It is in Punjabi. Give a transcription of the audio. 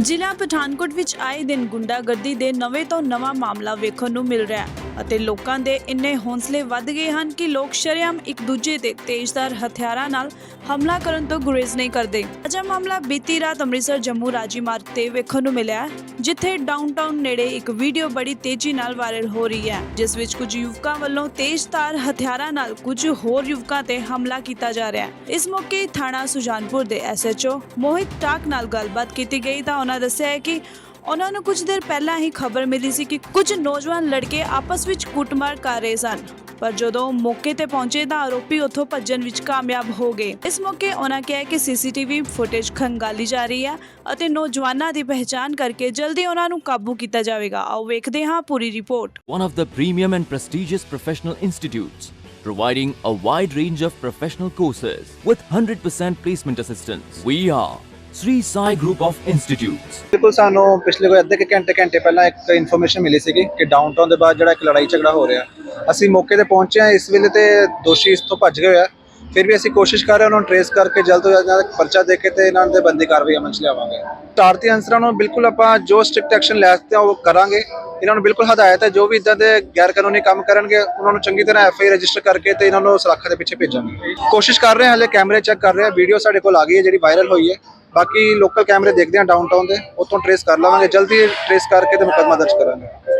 ਜ਼ਿਲ੍ਹਾ ਪਠਾਨਕੋਟ ਵਿੱਚ ਆਏ ਦਿਨ ਗੁੰਡਾਗਰਦੀ ਦੇ ਨਵੇਂ ਤੋਂ ਨਵਾਂ ਮਾਮਲਾ ਵੇਖਣ ਨੂੰ ਮਿਲ ਰਿਹਾ ਹੈ। ਅਤੇ ਲੋਕਾਂ ਦੇ ਇੰਨੇ ਹੌਸਲੇ ਵੱਧ ਗਏ ਹਨ ਕਿ ਲੋਕ ਸ਼ਰੇਆਮ ਇੱਕ ਦੂਜੇ ਤੇ ਤੇਜ਼ਧਾਰ ਹਥਿਆਰਾਂ ਨਾਲ ਹਮਲਾ ਕਰਨ ਤੋਂ ਗੁਰੇਜ਼ ਨਹੀਂ ਕਰਦੇ। ਅਜਾ ਮਾਮਲਾ ਬੀਤੀ ਰਾਤ ਅੰਮ੍ਰਿਤਸਰ ਜੰਮੂ ਰਾਜੀ ਮਾਰਗ ਤੇ ਵੇਖਣ ਨੂੰ ਮਿਲਿਆ ਜਿੱਥੇ ਡਾਊਨਟਾਊਨ ਨੇੜੇ ਇੱਕ ਵੀਡੀਓ ਬੜੀ ਤੇਜ਼ੀ ਨਾਲ ਵਾਇਰਲ ਹੋ ਰਹੀ ਹੈ, ਜਿਸ ਵਿੱਚ ਕੁਝ ਯੁਵਕਾਂ ਵੱਲੋਂ ਤੇਜ਼ਧਾਰ ਹਥਿਆਰਾਂ ਨਾਲ ਕੁਝ ਹੋਰ ਯੁਵਕਾਂ ਤੇ ਹਮਲਾ ਕੀਤਾ ਜਾ ਰਿਹਾ ਹੈ। ਇਸ ਮੌਕੇ ਥਾਣਾ ਸੁਜਾਨਪੁਰ ਦੇ ਐਸਐਚਓ ਮੋਹਿਤ ਟਾਕ ਨਾਲ ਗੱਲਬਾਤ ਕੀਤੀ ਗਈ ਤਾਂ ਉਹਨਾਂ ਦੱਸਿਆ ਹੈ ਕਿ ਉਹਨਾਂ ਨੂੰ ਕੁਝ ਦੇਰ ਪਹਿਲਾਂ ਹੀ ਖਬਰ ਮਿਲੀ ਸੀ ਕਿ ਕੁਝ ਨੌਜਵਾਨ ਲੜਕੇ ਆਪਸ ਵਿੱਚ ਕੁੱਟਮਾਰ ਕਰ ਰਹੇ ਸਨ। ਪਰ ਜਦੋਂ ਮੌਕੇ ਤੇ ਪਹੁੰਚੇ ਤਾਂ ਆਰੋਪੀ ਉੱਥੋਂ ਭੱਜਣ ਵਿੱਚ ਕਾਮਯਾਬ ਹੋ ਗਏ। ਇਸ ਮੌਕੇ ਉਹਨਾਂ ਕਿਹਾ ਕਿ ਸੀਸੀਟੀਵੀ ਫੁਟੇਜ ਖੰਗਾਲੀ ਜਾ ਰਹੀ ਹੈ ਅਤੇ ਨੌਜਵਾਨਾਂ ਦੀ ਪਹਿਚਾਣ ਕਰਕੇ ਜਲਦੀ ਉਹਨਾਂ ਨੂੰ ਕਾਬੂ ਕੀਤਾ ਜਾਵੇਗਾ। ਆਓ ਵੇਖਦੇ ਹਾਂ ਪੂਰੀ report. One of the premium and prestigious professional institutes, providing a wide range of professional courses with 100% placement assistance. We are Sri Sai Group of Institutes. ਬਿਲਕੁਲ ਸਾਨੂੰ ਪਿਛਲੇ ਕੋਈ ਅੱਧੇ ਕੁ ਘੰਟੇ ਘੰਟੇ ਪਹਿਲਾਂ ਇੱਕ ਇਨਫੋਰਮੇਸ਼ਨ ਮਿਲੀ ਸੀਗੀ ਕਿ ਡਾਊਨਟਾਊਨ ਦੇ ਬਾਅਦ ਜਿਹੜਾ ਇੱਕ ਲੜਾਈ ਝਗੜਾ ਹੋ ਰਿਹਾ ਅਸੀਂ ਮੌਕੇ ਤੇ ਪਹੁੰਚੇ ਹਾਂ ਇਸ ਵੇਲੇ ਤੇ ਦੋਸ਼ੀ ਇਸ ਤੋਂ ਭੱਜ ਗਏ ਹੋਇਆ ਫਿਰ ਵੀ ਅਸੀਂ ਕੋਸ਼ਿਸ਼ ਕਰ ਰਹੇ ਹਾਂ ਉਹਨਾਂ ਨੂੰ ਟਰੇਸ ਕਰਕੇ ਜਲਦ ਤੋਂ ਜਲਦ ਪਰਚਾ ਦੇ ਕੇ ਤੇ ਇਹਨਾਂ ਦੇ ਬੰਦੀ ਕਾਰਵਾਈ ਅਮਲ ਚ ਲਿਆਵਾਂਗੇ ਸ਼ਰਾਰਤੀ ਅਨਸਰਾਂ ਨੂੰ ਬਿਲਕੁਲ ਆਪਾਂ ਜੋ ਸਟ੍ਰਿਕਟ ਐਕਸ਼ਨ ਲੈ ਸਕਦੇ ਹਾਂ ਉਹ ਕਰਾਂਗੇ ਇਹਨਾਂ ਨੂੰ ਬਿਲਕੁਲ ਹਦਾਇਤ ਹੈ ਜੋ ਵੀ ਇਦਾਂ ਦੇ ਗੈਰ ਕਾਨੂੰਨੀ ਕੰਮ ਕਰਨਗੇ ਉਹਨਾਂ ਨੂੰ ਚੰਗੀ ਤਰ੍ਹਾਂ ਐਫ ਆਈ ਰਜਿਸਟਰ ਕਰਕੇ ਤੇ ਇਹਨਾਂ ਨੂੰ ਸਲਾਖਾਂ ਦੇ ਪਿੱਛੇ ਭੇਜਾਂਗੇ ਕੋਸ਼ਿਸ਼ ਕਰ ਰਹੇ ਹਾਂ ਹਲੇ ਕੈਮਰੇ ਚੈੱਕ ਕਰ ਰਹੇ ਹਾਂ ਵੀਡੀਓ ਸਾਡੇ ਕੋਲ ਆ ਗਈ ਹੈ ਜਿਹੜੀ ਵਾਇਰਲ ਹੋਈ ਹੈ ਬਾਕੀ ਲੋਕਲ ਕੈਮਰੇ ਦੇਖਦੇ ਹਾਂ ਡਾਊਨਟਾਊਨ ਦੇ, ਉੱਥੋਂ ਟਰੇਸ ਕਰ ਲਵਾਂਗੇ, ਜਲਦੀ ਟਰੇਸ ਕਰਕੇ ਤੇ ਮੁਕੱਦਮਾ ਦਰਜ ਕਰਾਂਗੇ।